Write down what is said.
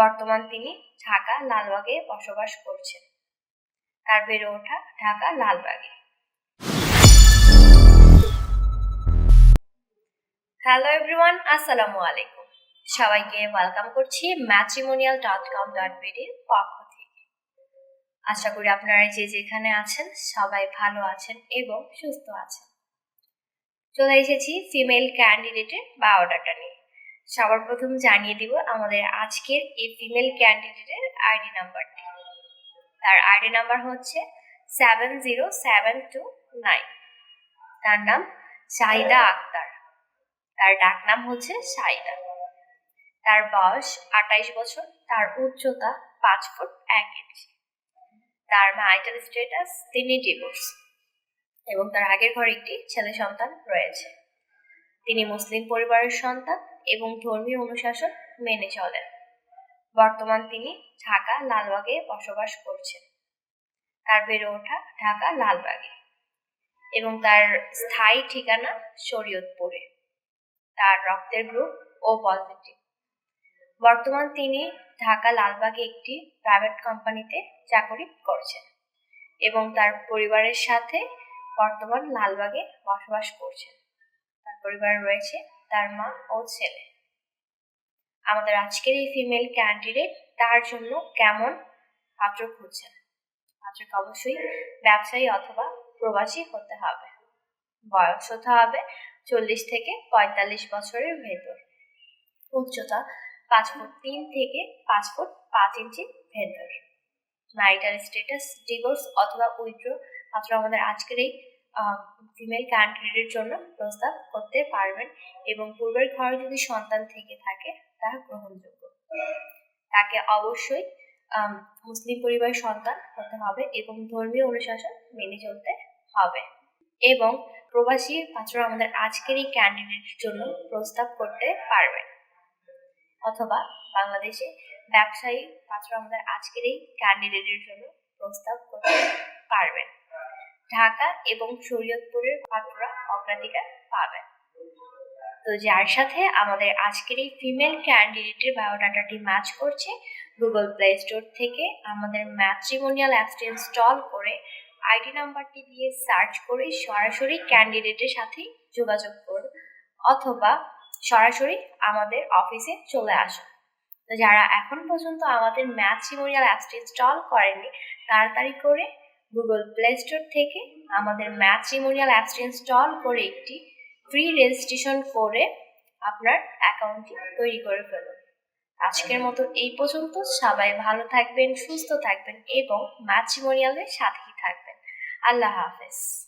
বর্তমান তিনি ঢাকা লালবাগে বসবাস করছেন। তার বেড়ে ওঠা ঢাকা লালবাগে। হ্যালো এভরিওয়ান আসসালামু আলাইকুম। সবাইকে ওয়েলকাম করছি ম্যাট্রিমোনিয়াল ডট কম ডট বিডির পক্ষ থেকে। আশা করি আপনারা যে যেখানে আছেন সবাই ভালো আছেন এবং সুস্থ আছেন। চলে এসেছি ফিমেল ক্যান্ডিডেটের বায়োডাটা নিয়ে। সবার প্রথম জানিয়ে দিব আমাদের আজকের এই ফিমেল ক্যান্ডিডেটের আইডি নাম্বারটি তার আইডি নাম্বার হচ্ছে seven zero seven two nine তার নাম শাহিদা আক্তার। তার ডাক নাম হচ্ছে শাহিদা তার বয়স আঠাইশ বছর, তার উচ্চতা পাঁচ ফুট এক ইঞ্চি। তার ম্যারিটাল স্ট্যাটাস তিনি ডিভোর্স এবং তার আগের ঘরে একটি ছেলে সন্তান রয়েছে। তিনি মুসলিম পরিবারের সন্তান এবং ধর্মীয় অনুশাসন মেনে চলেন। বর্তমান তিনি ঢাকা লালবাগে বসবাস করছেন। তার বেড়ে ওঠা ঢাকা লালবাগে এবং তার স্থায়ী ঠিকানা শরীয়তপুরে। তার রক্তের গ্রুপ ও পজিটিভ। বর্তমান তিনি ঢাকা লালবাগে একটি প্রাইভেট কোম্পানিতে চাকরি করছেন এবং তার পরিবারের সাথে বর্তমান লালবাগে বসবাস করছেন। পরিবারে রয়েছে, তার মা ও ছেলে। আমাদের আজকের এই ফিমেল ক্যান্ডিডেট তার জন্য কেমন পাত্র খুঁজছেন? পাত্রকে অবশ্যই ব্যবসায়ী অথবা প্রবাসী হতে হবে। বয়স হতে হবে চল্লিশ থেকে পঁয়তাল্লিশ বছরের ভেতর। উচ্চতা পাঁচ ফুট তিন থেকে পাঁচ ফুট পাঁচ ইঞ্চি ভেতর। ম্যারিটাল স্ট্যাটাস ডিভোর্স অথবা উইথড্র পাত্র আমাদের আজকের এই ফিমেল ক্যান্ডিডেটের জন্য প্রস্তাব করতে পারবেন এবং পূর্বের ঘরে যদি সন্তান থেকে থাকে তা গ্রহণযোগ্য। তাকে অবশ্যই মুসলিম পরিবারের সন্তান হতে হবে এবং ধর্মীয় অনুশাসন মেনে চলতে হবে। এবং প্রবাসী পাত্র আমাদের আজকের এই ক্যান্ডিডেটের জন্য প্রস্তাব করতে পারবেন অথবা বাংলাদেশে ব্যবসায়ী পাত্র আমাদের আজকের এই ক্যান্ডিডেটের জন্য প্রস্তাব করতে পারবেন ঢাকা এবং শরীয়তপুরের পাত্ররা অগ্রাধিকার পাবেন। তো যার সাথে আমাদের আজকের এই ফিমেল ক্যান্ডিডেটের বায়োডাটাটি ম্যাচ করছে গুগল প্লে স্টোর থেকে আমাদের ম্যাট্রিমোনিয়াল অ্যাপসটি ইনস্টল করে আইডি নাম্বারটি দিয়ে সার্চ করে সরাসরি ক্যান্ডিডেটের সাথে যোগাযোগ করুন অথবা সরাসরি আমাদের অফিসে চলে আসুন। তো যারা এখন পর্যন্ত আমাদের ম্যাট্রিমোনিয়াল অ্যাপসটি ইনস্টল করেননি, তাড়াতাড়ি করে গুগল প্লে স্টোর থেকে আমাদের ম্যাট্রিমোনিয়াল অ্যাপসটি ইনস্টল করে একটি ফ্রি রেজিস্ট্রেশন করে আপনার অ্যাকাউন্টটি তৈরি করে ফেলুন। আজকের মতো এই পর্যন্ত। সবাই ভালো থাকবেন, সুস্থ থাকবেন এবং ম্যাট্রিমোনিয়ালের সাথেই থাকবেন। আল্লাহ হাফেজ।